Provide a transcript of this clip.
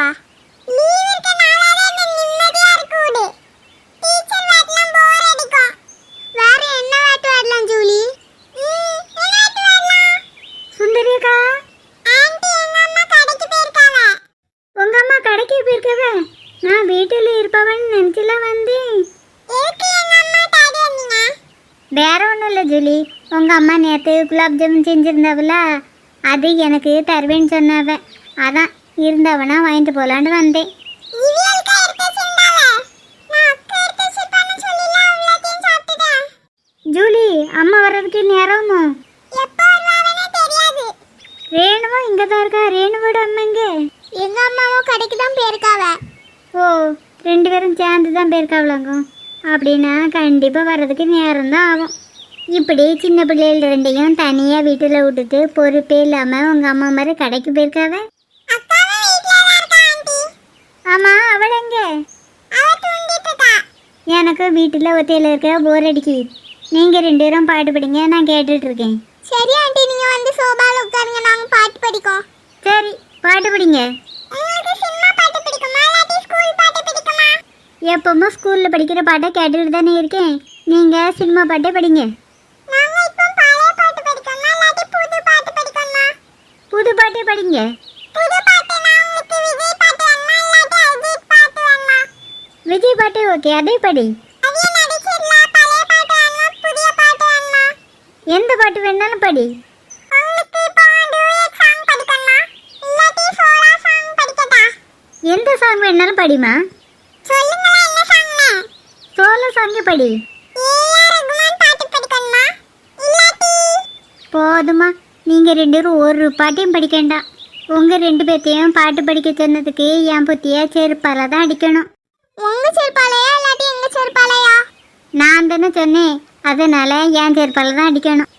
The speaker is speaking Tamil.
வா. வேற என்ன வாட்டு வரலாம் ஜூலி? உங்க அம்மா கடைக்கு போயிருக்கவே? நான் வீட்டில் இருப்பவன் நினச்சில வந்து வேற ஒன்றும் இல்லை ஜூலி. உங்கள் அம்மா நேற்று குலாப் ஜாமுன் செஞ்சுருந்தவள? அது எனக்கு தருவேன்னு சொன்னவன் அதான் இருந்தவனா வாங்கிட்டு போகலான்னு வந்தேன். ஜூலி அம்மா வர்றதுக்கு நேரமோ ரேணுவும் இங்கே தான் இருக்கா? ரேணுவோட அம்மா இங்கே எங்க அம்மாவும் கடைக்கு தான் போயிருக்காவ. ஓ ரெண்டு பேரும் சேர்ந்து தான் போயிருக்காவளாங்க. அப்படின்னா கண்டிப்பாக வர்றதுக்கு நேரம் தான் ஆகும். இப்படி சின்ன பிள்ளைகள் ரெண்டையும் தனியாக வீட்டில் விட்டுட்டு பொறுப்பே இல்லாமல் உங்கள் அம்மா மாதிரி கடைக்கு போயிருக்காவ அக்காவும் வீட்ல தான் இருக்கா ஆண்டி ஆமாம் அவள் எங்கே அவ தூங்கிட்டு இருக்கா எனக்கு வீட்டில் ஒத்தையில் இருக்க போர் அடிக்கி நீங்கள் ரெண்டு பேரும் பாட்டு படிங்க நான் கேட்டுட்டு இருக்கேன். சரி ஆண்டி நீங்க வந்து சோபால உட்காருங்க நாங்க பாட்டு படிக்கோம். சரி பாட்டு படிங்க. எப்பவும் ஸ்கூலில் படிக்கிற பாட்டை கேட்டுட்டு தானே இருக்கேன். நீங்கள் சினிமா பாட்டே படிங்க. புது பாட்டே படிங்க. விஜய் பாட்டு ஓகே அதே படி. எந்த பாட்டு வேணாலும் படி. எந்த சாங் வேணாலும் படிமா சோழ சாங்க படி. போதுமா நீங்கள் ரெண்டு பேரும் ஒரு பாட்டையும் படிக்கண்டா உங்கள் ரெண்டு பேர்த்தையும் பாட்டு படிக்க சொன்னதுக்கு என் புத்தியாக செருப்பால தான் அடிக்கணும். உங்க செருப்பாலையா இல்லாட்டி எங்க செருப்பாலையா? நான் தானே சொன்னேன். அதனால என் செருப்பால தான் அடிக்கணும்.